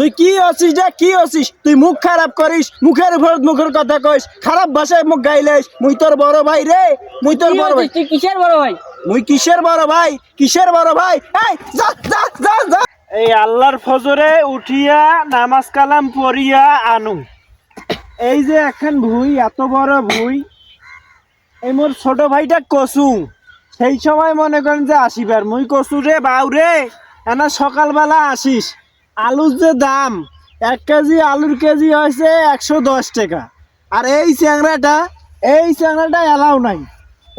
তুই কি আছিস রে? কি আছিস? তুই মুখ খারাপ করিস মুখের উপর মুখের কথা কইস খারাপ ভাষায় মুখ গাইলেস। মুই তোর বড় ভাই রে মুই তোর বড় ভাই। তুই কিসের বড় ভাই? মুই কিসের বড় ভাই? কিসের বড় ভাই? এই যা যা যা যা। এই আল্লাহর ফজরে উঠিয়া নামাজ কালাম পড়িয়া আনু। এই যে এখন ভুই এত বড় ভুই এই মোর ছোট ভাইটা কসু। সেই সময় মনে করেন যে আসিবার। মুই কসু রে বাউ রে এনা সকালবেলা আসিস। আলুর যে দাম, এক কেজি আলুর কেজি হয়েছে একশো দশ টাকা। আর এই চ্যাংড়াটা এই চ্যাংড়াটা এলাও নাই।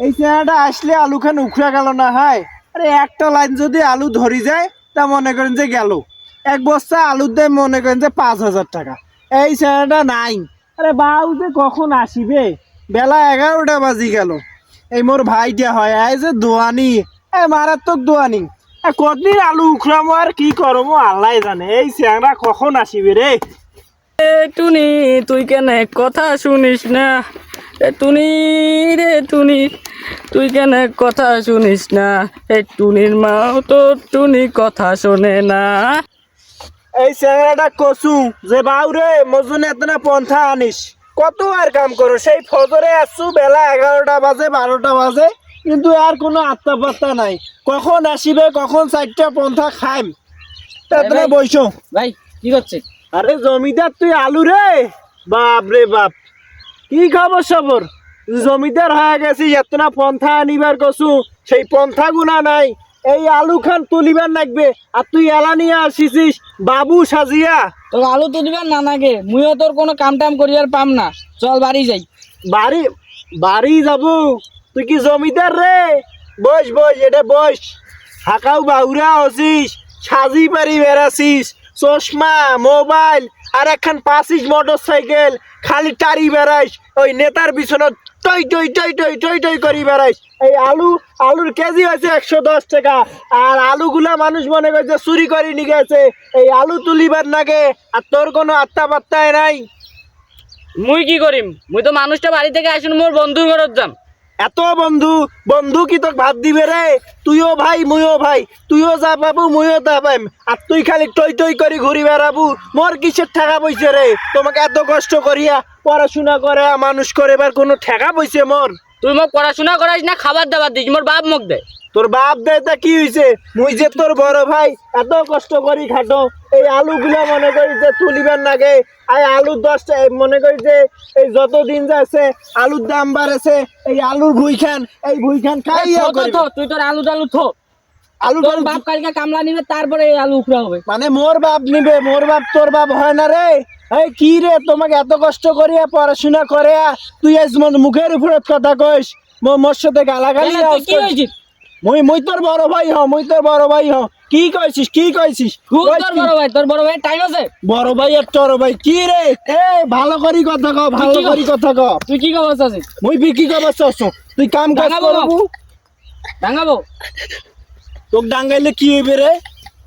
এই চেহারাটা আসলে আলু খান উখড়া গেল না হয়। আরে একটা লাইন যদি আলু ধরি যায়, তা মনে করেন যে গেল। এক বস্তা আলুর দাম মনে করেন যে পাঁচ হাজার টাকা। এই চেহারাটা নাই। আরে বাউ যে কখন আসিবে? বেলা এগারোটা বাজি গেল। এই মোর ভাইটা হয়, এই যে দোয়ানি। এ মারাত্মক দোয়ানি। কতদিন আলু উখড়ামো আর কি করমো আল্লাহ জানে। এই চেহারা কখন আসিবে রে টুনি তুই কেন কথা শুনিস না? এ টুনি রে টুনি তুই কেন কথা শুনিস না? এ টুনির মাও তো টুনি কথা শোনে না? এই চেহারাটা কচু যে বাউরে মজুন এতনা পন্থা আনিস কত আর কাম করো সেই ফজরে আসছু বেলা এগারোটা বাজে বারোটা বাজে। কিন্তু আর কোনো আত্মা পাত্তা নাই। কখন আসিবে কখন চারটা পন্থা খাইম। তারপরে। বইছো ভাই কি করছে? আরে জমিদার তুই আলু রে? বাপ রে বাপ। কি খবর সবর? জমিদার হয়ে গেছিস এতনা পন্থা আনিবার কছু সেই পন্থা গুনা নাই। এই আলু খান তুলিবার লাগবে। আর তুই এলা নিয়ে আসিছিস বাবু সাজিয়া। তোর আলু তো দিবার না নাগে মুইও তোর কোনো কাম টাম করি আর পাম না। চল বাড়ি যাই। বাড়ি বাড়ি যাব। তুই কি জমিদার রে? বস বস, এটা বস। হাকাও বাউরা হসিস সাজি পারি বেড়াছিস, চশমা, মোবাইল, আর একখান পাসিস মোটর সাইকেল খালি টারি বেড়াইস, ওই নেতার পিছনে টই টই টই টই টই টই করি বেড়াইস। এই আলু, আলুর কেজি হয়েছে একশো দশ টাকা, আর আলুগুলা মানুষ মনে করছে চুরি করে নিয়ে গেছে। এই আলু তুলিবার নাগে আর তোর কোনো আত্মা পাত্তায় নাই? মুই কি করিম? মুই তো মানুষটা বাড়ি থেকে আসুন, মোর বন্ধুর ঘরত যাম এত বন্ধু বন্ধু কি তোকে ভাত দিবে রে? তুইও ভাই, মুইও ভাই। তুইও যা পাবো, মুইও তা পাইম। আর তুই খালি টই টই করে ঘুরি বেড়াবু। মোর কিসের ঠেকা বইছে রে? তোমাকে এত কষ্ট করিয়া পড়াশোনা করে, মানুষ করে, এবার কোনো ঠেকা বইছে মোর? তুই মোক পড়াশোনা করাইস না, খাবার দাবার দিস মোর বাপ মুখ দে। তোর বাপ দেয়তা কি হইছে? মুই যে তোর বড় ভাই এত কষ্ট করি খাটো। এই আলুগুলা মনে করি যে তুলিবার নাগে। এই আলুর দশটা মনে করি যে এই যত দিন যাচ্ছে আলুর দাম বাড়েছে এই আলুর ভুই খান এই ভুই খান খাই তুই তোর আলু টালু থো। আলু তোর বাপ কালকে কামলা নিবে তারপরে এই আলু উখড়া হবে। মানে মোর বাপ নিবে মোর বাপ তোর বাপ হয় না রে। এই কি রে তোমাকে এত কষ্ট করিয়া পড়াশোনা করে তুই আজ মুখের উপরে কথা কইস। মো- মোর সাথে গালাগালি কি হয়েছিস মুই মুই তোর বড় ভাই হ মুই তোর বড় ভাই হ। কি কইছিস কি কইছিস তোর বড় ভাই তোর বড় ভাই টাইম আছে। বড় ভাই আর তোর ভাই কি রে এ ভালো করি কথা ক ভালো কি করি কথা ক। তুই কি খবর আছিস মুই বিক্রি করবার চাচ্ছ তুই কাম কাজ করবু ডাঙ্গাবো তোকে ডাঙ্গাইলে কি হইবে রে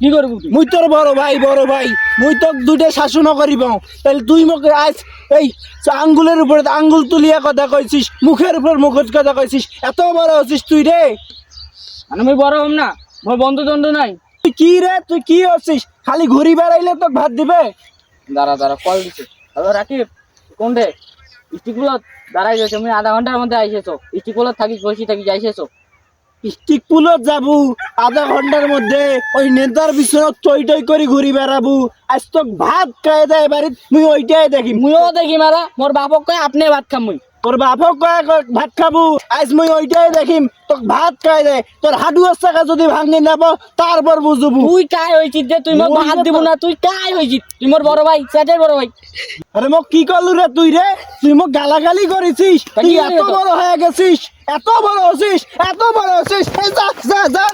কি করব মুই তোর বড় ভাই বড় ভাই। মুই তোক দুইটা শাসন করিব তাহলে তুই মোক আজ এই আঙ্গুলের উপরে আঙ্গুল তুলিয়া কথা কইছিস মুখের উপর মুখের কথা কইছিস। এত বড় হচ্ছিস তুই রে? মানে আমি বড় হম না মোর বন্ধু দন্ড নাই। তুই কি রে? তুই কি হচ্ছিস খালি ঘুরি বেড়াইলে তোকে ভাত দিবে? দাঁড়া দাঁড়া কল দিছে। হ্যালো রাকিব কোন রে? স্টিকগুলো দাঁড়াই গেছে আমি আধা ঘণ্টার মধ্যে আইসেছো। স্টিকগুলো থাকি বসি থাকি যাইছেছো স্টিক পুলত যাব আধা ঘণ্টার মধ্যে ওই নেতার পিছনে টই টই করে ঘুরি বেড়াবো। আজ তোক ভাত খাই দেয় বাড়িত মুই ওইটাই দেখি। মুইও দেখি মারা মোর বাপক কয় আপনি ভাত খাম মুই। তোর বাপক কয় ভাত খাব। আজ মুই ওইটাই দেখিম। তোক ভাত খাই দেয় তোর হাডুয়ার চাকা যদি ভাঙি নেব তারপর বুঝব তুই কাই হইছিস যে তুই মোক ভাত দিব না। তুই কাই হইছিস তুই মোর বড় ভাই সেটাই বড় ভাই। আরে মোক কি করলু রে তুই রে তুই মোক গালাগালি করেছিস তুই এত বড় হয়ে গেছিস। এত বড় হচ্ছিস এত বড় হচ্ছিস এই যা যা যা।